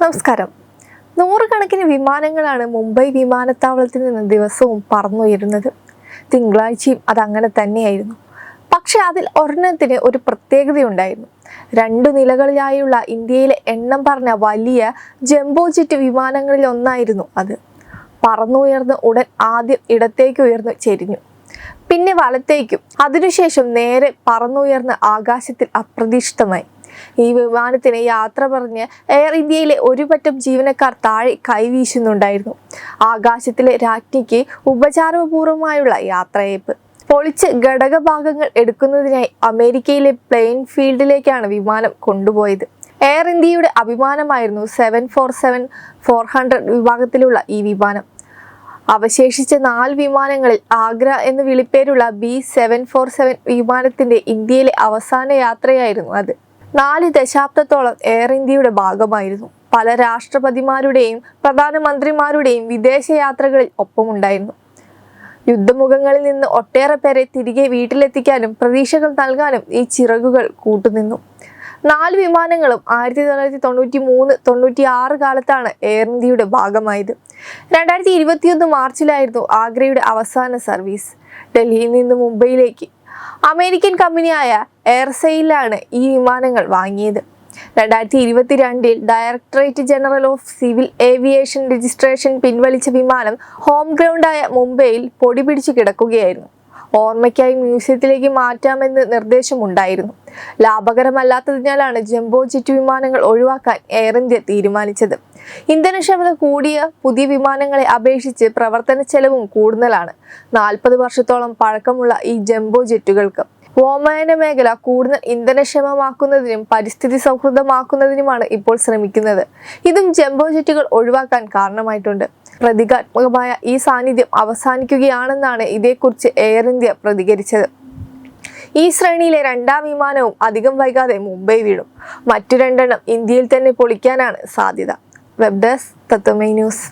നമസ്കാരം. നൂറുകണക്കിന് വിമാനങ്ങളാണ് മുംബൈ വിമാനത്താവളത്തിൽ നിന്ന് ദിവസവും പറന്നുയരുന്നത്. തിങ്കളാഴ്ചയും അതങ്ങനെ തന്നെയായിരുന്നു. പക്ഷേ അതിൽ ഒരെണ്ണത്തിന് ഒരു പ്രത്യേകതയുണ്ടായിരുന്നു. രണ്ടു നിലകളിലായുള്ള ഇന്ത്യയിലെ എണ്ണം പറഞ്ഞ വലിയ ജംബോ ജെറ്റ് വിമാനങ്ങളിൽ ഒന്നായിരുന്നു അത്. പറന്നുയർന്ന് ഉടൻ ആദ്യം ഇടത്തേക്ക് ഉയർന്ന് ചെരിഞ്ഞു. പിന്നെ വലത്തേക്കും. അതിനുശേഷം നേരെ പറന്നുയർന്ന് ആകാശത്തിൽ അപ്രതീക്ഷിതമായി. ഈ വിമാനത്തിന് യാത്ര പറഞ്ഞ് എയർ ഇന്ത്യയിലെ ഒരു പറ്റം ജീവനക്കാർ താഴെ കൈവീശുന്നുണ്ടായിരുന്നു ആകാശത്തിലെ രാജ്ഞിക്ക് ഉപചാരപൂർവമായുള്ള യാത്രയയപ്പ്. പൊളിച്ച് ഘടകഭാഗങ്ങൾ എടുക്കുന്നതിനായി അമേരിക്കയിലെ പ്ലെയിൻ ഫീൽഡിലേക്കാണ് വിമാനം കൊണ്ടുപോയത്. എയർ ഇന്ത്യയുടെ അഭിമാനമായിരുന്നു seven four seven four hundred വിഭാഗത്തിലുള്ള ഈ വിമാനം. അവശേഷിച്ച നാല് വിമാനങ്ങളിൽ ആഗ്ര എന്ന് വിളിപ്പേരുള്ള ബി സെവൻ ഫോർ സെവൻ വിമാനത്തിന്റെ ഇന്ത്യയിലെ അവസാന യാത്രയായിരുന്നു അത്. നാല് ദശാബ്ദത്തോളം എയർ ഇന്ത്യയുടെ ഭാഗമായിരുന്നു. പല രാഷ്ട്രപതിമാരുടെയും പ്രധാനമന്ത്രിമാരുടെയും വിദേശയാത്രകളിൽ ഒപ്പമുണ്ടായിരുന്നു. യുദ്ധമുഖങ്ങളിൽ നിന്ന് ഒട്ടേറെ പേരെ തിരികെ വീട്ടിലെത്തിക്കാനും പ്രതീക്ഷകൾ നൽകാനും ഈ ചിറകുകൾ കൂട്ടുനിന്നു. നാല് വിമാനങ്ങളും ആയിരത്തി തൊള്ളായിരത്തി തൊണ്ണൂറ്റി മൂന്ന് തൊണ്ണൂറ്റി ആറ് കാലത്താണ് എയർ ഇന്ത്യയുടെ ഭാഗമായത്. രണ്ടായിരത്തി ഇരുപത്തിയൊന്ന് മാർച്ചിലായിരുന്നു ആഗ്രയുടെ അവസാന സർവീസ്. ഡൽഹിയിൽ നിന്ന് മുംബൈയിലേക്ക്. അമേരിക്കൻ കമ്പനിയായ എയർസെയിലാണ് ഈ വിമാനങ്ങൾ വാങ്ങിയത്. രണ്ടായിരത്തി ഇരുപത്തിരണ്ടിൽ directorate general of civil aviation registration പിൻവലിച്ച വിമാനം ഹോം ഗ്രൗണ്ടായ മുംബൈയിൽ പൊടി പിടിച്ചു കിടക്കുകയായിരുന്നു. ഓർമ്മയ്ക്കായി മ്യൂസിയത്തിലേക്ക് മാറ്റാമെന്ന് നിർദ്ദേശമുണ്ടായിരുന്നു. ലാഭകരമല്ലാത്തതിനാലാണ് ജംബോ ജെറ്റ് വിമാനങ്ങൾ ഒഴിവാക്കാൻ എയർ ഇന്ത്യ തീരുമാനിച്ചത്. ഇന്ധനക്ഷമത കൂടിയ പുതിയ വിമാനങ്ങളെ അപേക്ഷിച്ച് പ്രവർത്തന ചെലവും കൂടുതലാണ്. നാൽപ്പത് വർഷത്തോളം പഴക്കമുള്ള ഈ ജംബോ ജെറ്റുകൾക്ക് വ്യോമയാന മേഖല കൂടുതൽ ഇന്ധനക്ഷമമാക്കുന്നതിനും പരിസ്ഥിതി സൗഹൃദമാക്കുന്നതിനുമാണ് ഇപ്പോൾ ശ്രമിക്കുന്നത്. ഇതും ജംബോ ജെറ്റുകൾ ഒഴിവാക്കാൻ കാരണമായിട്ടുണ്ട്. പ്രതീകാത്മകമായ ഈ സാന്നിധ്യം അവസാനിക്കുകയാണെന്നാണ് ഇതേക്കുറിച്ച് എയർ ഇന്ത്യ പ്രതികരിച്ചത്. ഈ ശ്രേണിയിലെ രണ്ടാം വിമാനവും അധികം വൈകാതെ മുംബൈ വീഴും. മറ്റു രണ്ടെണ്ണം ഇന്ത്യയിൽ തന്നെ പൊളിക്കാനാണ് സാധ്യത. Web Tatwamayi news.